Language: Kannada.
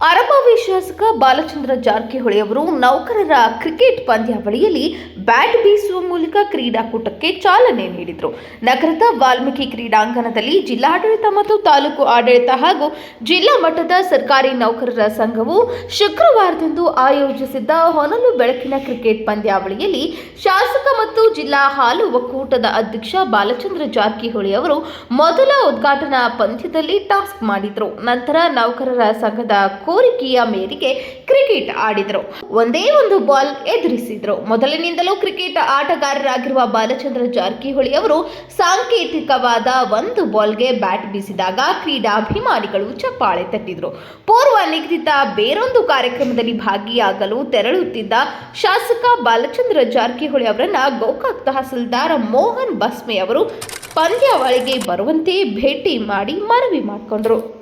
ಅರಬಾವಿ ಶಾಸಕ ಬಾಲಚಂದ್ರ ಜಾರಕಿಹೊಳಿ ಅವರು ನೌಕರರ ಕ್ರಿಕೆಟ್ ಪಂದ್ಯಾವಳಿಯಲ್ಲಿ ಬ್ಯಾಟ್ ಬೀಸುವ ಮೂಲಕ ಕ್ರೀಡಾಕೂಟಕ್ಕೆ ಚಾಲನೆ ನೀಡಿದರು. ನಗರದ ವಾಲ್ಮೀಕಿ ಕ್ರೀಡಾಂಗಣದಲ್ಲಿ ಜಿಲ್ಲಾಡಳಿತ ಮತ್ತು ತಾಲೂಕು ಆಡಳಿತ ಹಾಗೂ ಜಿಲ್ಲಾ ಮಟ್ಟದ ಸರ್ಕಾರಿ ನೌಕರರ ಸಂಘವು ಶುಕ್ರವಾರದಂದು ಆಯೋಜಿಸಿದ್ದ ಹೊನಲು ಬೆಳಕಿನ ಕ್ರಿಕೆಟ್ ಪಂದ್ಯಾವಳಿಯಲ್ಲಿ ಶಾಸಕ ಮತ್ತು ಜಿಲ್ಲಾ ಹಾಲು ಒಕ್ಕೂಟದ ಅಧ್ಯಕ್ಷ ಬಾಲಚಂದ್ರ ಜಾರಕಿಹೊಳಿ ಅವರು ಮೊದಲ ಉದ್ಘಾಟನಾ ಪಂದ್ಯದಲ್ಲಿ ಟಾಸ್ಕ್ ಮಾಡಿದರು. ನಂತರ ನೌಕರರ ಸಂಘದ ಕೋರಿಕೆಯ ಮೇರೆಗೆ ಕ್ರಿಕೆಟ್ ಆಡಿದರು. ಒಂದೇ ಒಂದು ಬಾಲ್ ಎದುರಿಸಿದ್ರು. ಮೊದಲಿನಿಂದಲೂ ಕ್ರಿಕೆಟ್ ಆಟಗಾರರಾಗಿರುವ ಬಾಲಚಂದ್ರ ಜಾರಕಿಹೊಳಿ ಅವರು ಸಾಂಕೇತಿಕವಾದ ಒಂದು ಬಾಲ್ಗೆ ಬ್ಯಾಟ್ ಬೀಸಿದಾಗ ಕ್ರೀಡಾಭಿಮಾನಿಗಳು ಚಪ್ಪಾಳೆ ತಟ್ಟಿದ್ರು. ಪೂರ್ವ ನಿಗದಿತ ಬೇರೊಂದು ಕಾರ್ಯಕ್ರಮದಲ್ಲಿ ಭಾಗಿಯಾಗಲು ತೆರಳುತ್ತಿದ್ದ ಶಾಸಕ ಬಾಲಚಂದ್ರ ಜಾರಕಿಹೊಳಿ ಅವರನ್ನ ಗೋಕಾಕ್ ತಹಸೀಲ್ದಾರ್ ಮೋಹನ್ ಬಸ್ಮೆ ಅವರು ಪಂದ್ಯಾವಳಿಗೆ ಬರುವಂತೆ ಭೇಟಿ ಮಾಡಿ ಮನವಿ ಮಾಡಿಕೊಂಡರು.